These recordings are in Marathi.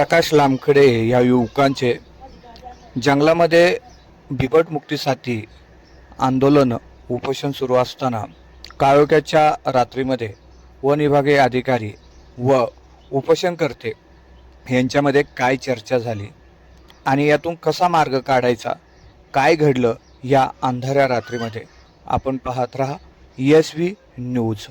प्रकाश लामखडे या युवकांचे जंगलामध्ये बिबटमुक्तीसाठी आंदोलन उपोषण सुरू असताना काळोख्याच्या रात्रीमध्ये वन विभागीय अधिकारी व उपोषणकर्ते यांच्यामध्ये काय चर्चा झाली आणि यातून कसा मार्ग काढायचा काय घडलं या अंधाऱ्या रात्रीमध्ये आपण पाहत राहा. S V news.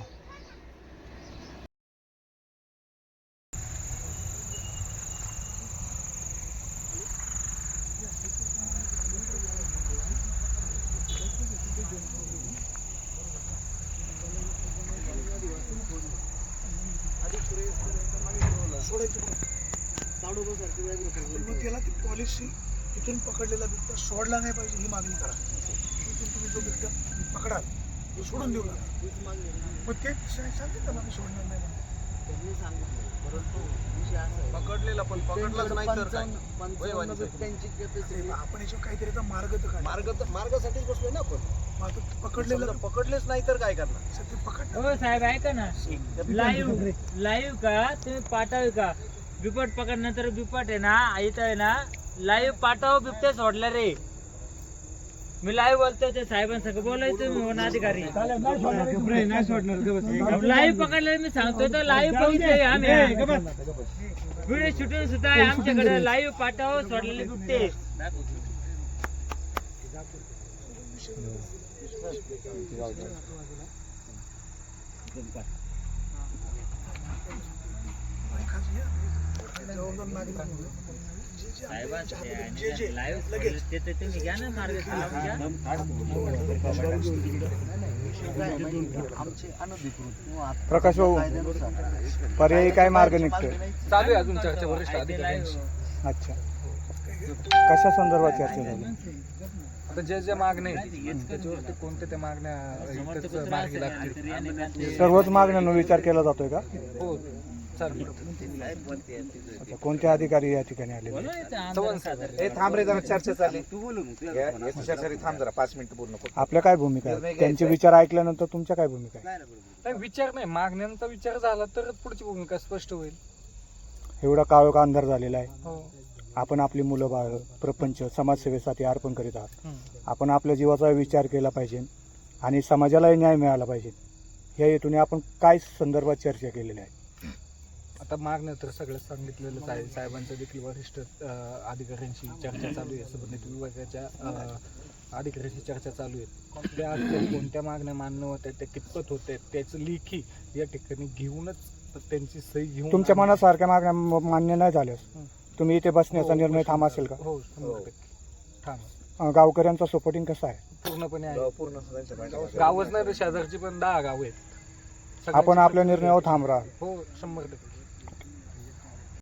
मग त्याला ती पॉलिसी इथून पकडलेला बिबट्या सोडला नाही पाहिजे ही मागणी करा. इथून तुम्ही जो बिबट्या पकडाल तो सोडून देऊ नका. मग ते सांगितलं मी सोडणार नाही. पकडलेला पण पकडलाच नाही तर काय? आपण याच्यावर काहीतरी मार्ग तर मार्ग मार्गासाठीच बसलोय ना आपण. पकडलेलं पकडलेच नाही तर काय करणार? हो साहेब ऐका ना. लाईव्ह लाईव्ह का? तुम्ही पाठव का? बिपट पकडल्यानंतर बिपट आहे ना. इथं आहे ना. लाईव्ह पाठव बिबटे सोडला रे. मी लाईव्ह बोलतोय ते साहेबांसंग बोलायचं मी होणार अधिकारी. लाईव्ह पकडले मी सांगतोय तर लाईव्ह बघितले आम्ही. व्हिडिओ शूटिंग सुद्धा आहे आमच्याकडे. लाईव्ह पाठव सोडलेले बिबटे. प्रकाश भाऊ पर्यायी काय मार्ग निघतोय? चालू आहे अजून चर्चा वरिष्ठ अधिकाऱ्यांची. अच्छा. कशा संदर्भात चर्चा झाली? आता जे जे मागणे आहेत, त्याच्यावरती कोणत्या त्या मागण्या इथंच मार्गी लागतील. सर्वच मागण्यांना विचार केला जातोय का? हो अच्छा कोणते अधिकारी या ठिकाणी आले ए थांब रे जरा चर्चा चालली. तू बोलून चर्चा थांब जरा पाच मिनिटं पूर्ण आपल्या काय भूमिका आहे त्यांचे विचार ऐकल्यानंतर तुमच्या काय भूमिका आहे नाही विचार नाही. मागण्यांचा विचार झाला तरच पुढची भूमिका स्पष्ट होईल. एवढा काळोख अंधार झालेला आहे. हो. आपण आपली मुलं बाळ प्रपंच समाजसेवेसाठी अर्पण करीत आहात. आपण आपल्या जीवाचा विचार केला पाहिजे आणि समाजालाही न्याय मिळाला पाहिजे. या हेतूने आपण काय संदर्भात चर्चा केलेली आहे? आता मागणं तर सगळं सांगितलेलंच आहे. साहेबांचं देखील वरिष्ठ अधिकाऱ्यांशी चर्चा चालू आहे. संबंधित विभागाच्या अधिकाऱ्यांशी चर्चा चालू आहे. त्या कोणत्या मागण्या मान्य होत आहेत त्या कितपत होत आहेत त्याचं लेखी या ठिकाणी घेऊनच त्यांची सही घेऊन तुमच्या मनासारख्या मागण्या मान्य नाही झाल्यास. तुम्ही इथे बसण्याचा हो, निर्णय ठाम असेल का? हो शंभर टक्के. ठाम अं, गावकऱ्यांचा सपोर्टिंग कसं आहे? पूर्णपणे आहे. गावच नाही तर शेजारची पण दहा गाव आहेत. आपण आपल्या निर्णयावर ठाम राहा हो शंभर टक्के.